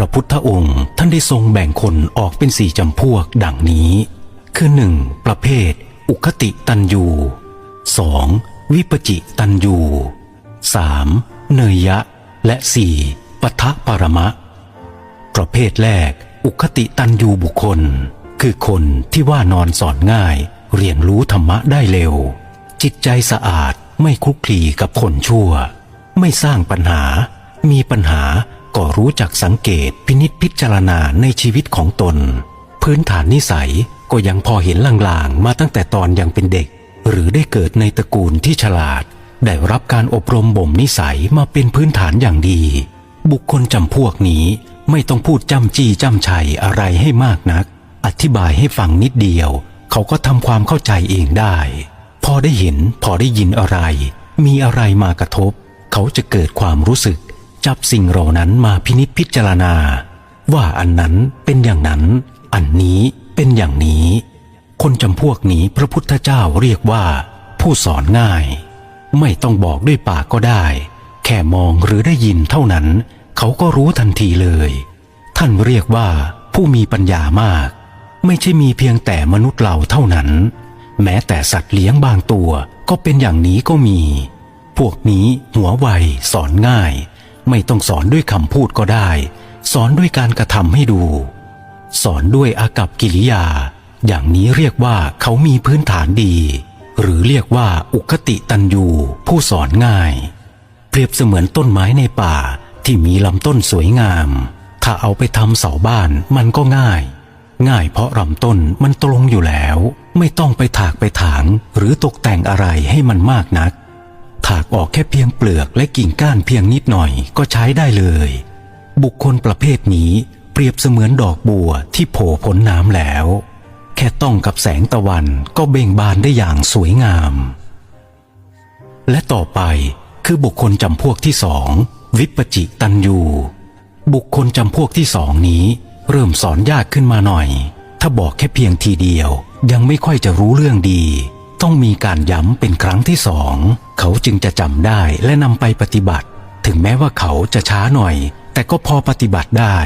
พระพุทธองค์ท่านได้ทรงแบ่งคนออกเป็นสี่จำพวกดังนี้ คือหนึ่งประเภท อุคติตันยู 2. วิปจิตันยู 3. เนยยะ และ 4. ปทะปรมะ ประเภทแรก อุคติตันยูบุคคล คือคนที่ว่านอนสอนง่าย เรียนรู้ธรรมะได้เร็ว จิตใจสะอาดไม่คุกคลีกับคนชั่ว ไม่สร้างปัญหา มีปัญหา ก็รู้จักสังเกตพินิจพิจารณาในชีวิตของตน พื้นฐานนิสัยก็ยังพอเห็นลางๆ มาตั้งแต่ตอนยังเป็นเด็ก หรือได้เกิดในตระกูลที่ฉลาด ได้รับการอบรมบ่มนิสัยมาเป็นพื้นฐานอย่างดี บุคคลจำพวกนี้ไม่ต้องพูดจ้ำจี้จ้ำชัยอะไรให้มากนัก อธิบายให้ฟังนิดเดียว เขาก็ทำความเข้าใจเองได้ พอได้เห็นพอได้ยินอะไร มีอะไรมากระทบ เขาจะเกิดความรู้สึก จับสิ่งเหล่านั้นมาพินิจพิจารณา ว่าอันนั้นเป็นอย่างนั้น อันนี้เป็นอย่างนี้ คนจำพวกนี้พระพุทธเจ้าเรียกว่า ผู้สอนง่าย ไม่ต้องบอกด้วยปากก็ได้ แค่มองหรือได้ยินเท่านั้น เขาก็รู้ทันทีเลย ท่านเรียกว่าผู้มีปัญญามาก ไม่ใช่มีเพียงแต่มนุษย์เราเท่านั้น แม้แต่สัตว์เลี้ยงบางตัวก็เป็นอย่างนี้ก็มี พวกนี้หัวไวสอนง่าย ไม่ต้องสอนด้วยคำพูดก็ได้ สอนด้วยการกระทำให้ดู สอนด้วยอากับกิริยา อย่างนี้เรียกว่าเขามีพื้นฐานดี หรือเรียกว่าอุคติตันยูผู้สอนง่าย เปรียบเสมือนต้นไม้ในป่าที่มีลำต้นสวยงาม ถ้าเอาไปทำเสาบ้านมันก็ง่าย ง่ายเพราะลำต้นมันตรงอยู่แล้ว ไม่ต้องไปถากไปถางหรือตกแต่งอะไรให้มันมากนัก ถากออกแค่เพียงเปลือกและกิ่งก้านเพียงนิดหน่อยก็ใช้ได้เลย บุคคลประเภทนี้เปรียบเสมือนดอกบัวที่โผล่พ้นน้ำแล้ว แค่ต้องกับแสงตะวันก็เบ่งบานได้อย่างสวยงาม และต่อไปคือบุคคลจำพวกที่สองวิปจิตันยูบุคคลจำพวกที่สองนี้ เริ่มสอนยากขึ้นมาหน่อย ถ้าบอกแค่เพียงทีเดียวยังไม่ค่อยจะรู้เรื่องดี ต้องมีการย้ำเป็นครั้งที่สอง เขาจึงจะจำได้และนำไปปฏิบัติ ถึงแม้ว่าเขาจะช้าหน่อย แต่ก็พอปฏิบัติได้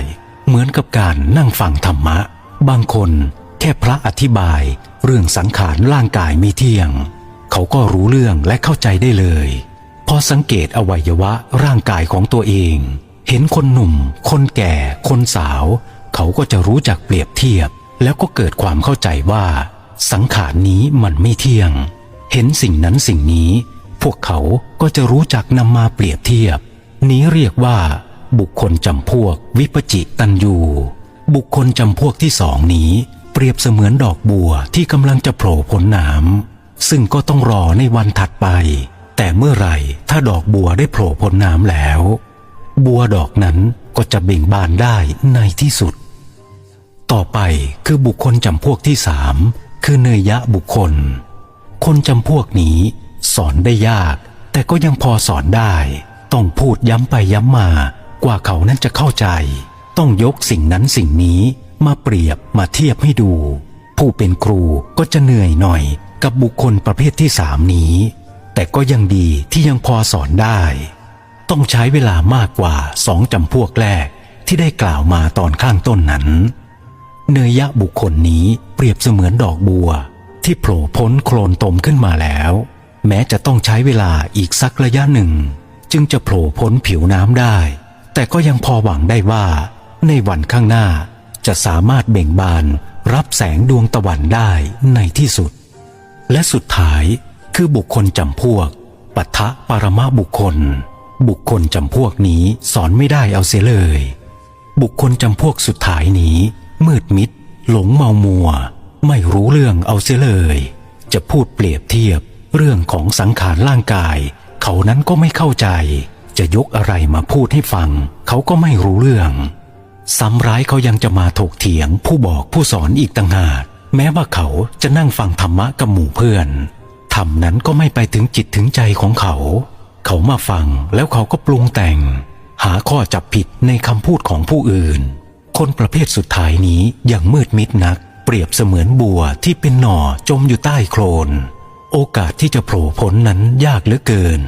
เหมือนกับการนั่งฟังธรรมะ บางคนแค่พระอธิบาย เรื่องสังขารร่างกายม่เที่ยง เขาก็รู้เรื่องและเข้าใจได้เลย พอสังเกตอวัยวะร่างกายของตัวเอง เห็นคนหนุ่ม คนแก่ คนสาว เขาก็จะรู้จักเปรียบเทียบ แล้วก็เกิดความเข้าใจว่า สังขารนี้มันไม่เที่ยง เห็นสิ่งนั้นสิ่งนี้ พวกเขาก็จะรู้จักนำมาเปรียบเทียบ นี้เรียกว่า บุคคลจำพวกวิปจิตันยูบุคคลจำพวกที่สองนี้ เปรียบเสมือนดอกบัวที่กำลังจะโผล่พ้นน้ำซึ่งก็ต้องรอในวันถัดไป แต่เมื่อไหร่ถ้าดอกบัวได้โผล่พ้นน้ำแล้ว บัวดอกนั้นก็จะเบ่งบานได้ในที่สุด ต่อไปคือบุคคลจำพวกที่สาม คือเนยยะบุคคล คนจำพวกนี้สอนได้ยาก แต่ก็ยังพอสอนได้ ต้องพูดย้ำไปย้ำมา กว่าเขานั้นจะเข้าใจ ต้องยกสิ่งนั้นสิ่งนี้มาเปรียบมาเทียบให้ดู ผู้เป็นครูก็จะเหนื่อยหน่อย กับบุคคลประเภทที่สามนี้ แต่ก็ยังดีที่ยังพอสอนได้ ต้องใช้เวลามากกว่าสองจำพวกแรกที่ได้กล่าวมาตอนข้างต้นนั้น เนยยะบุคคลนี้เปรียบเสมือนดอกบัว ที่โผล่พ้นโคลนตมขึ้นมาแล้ว แม้จะต้องใช้เวลาอีกสักระยะหนึ่ง จึงจะโผล่พ้นผิวน้ำได้ แต่ก็ยังพอหวังได้ว่า ในวันข้างหน้าจะสามารถเบ่งบานรับแสงดวงตะวันได้ในที่สุด และสุดท้ายคือบุคคลจำพวกปัทะปรมาบุคคล บุคคลจำพวกนี้สอนไม่ได้เอาเสียเลย บุคคลจำพวกสุดท้ายนี้ มืดมิด หลงเมามัว ไม่รู้เรื่องเอาเสียเลย จะพูดเปรียบเทียบเรื่องของสังขารร่างกาย เขานั้นก็ไม่เข้าใจ จะยกอะไรมาพูดให้ฟัง เขาก็ไม่รู้เรื่อง ซ้ำร้ายเขายังจะมาถกเถียงผู้บอกผู้สอนอีกต่างหากแม้ว่าเขาจะนั่งฟังธรรมะกับหมู่เพื่อนธรรมนั้นก็ไม่ไปถึงจิตถึงใจของเขา เขามาฟังแล้วเขาก็ปรุงแต่ง หาข้อจับผิดในคำพูดของผู้อื่น คนประเภทสุดท้ายนี้ยังมืดมิดนัก เปรียบเสมือนบัวที่เป็นหน่อจมอยู่ใต้โคลน โอกาสที่จะโผล่พ้นนั้นยากเหลือเกิน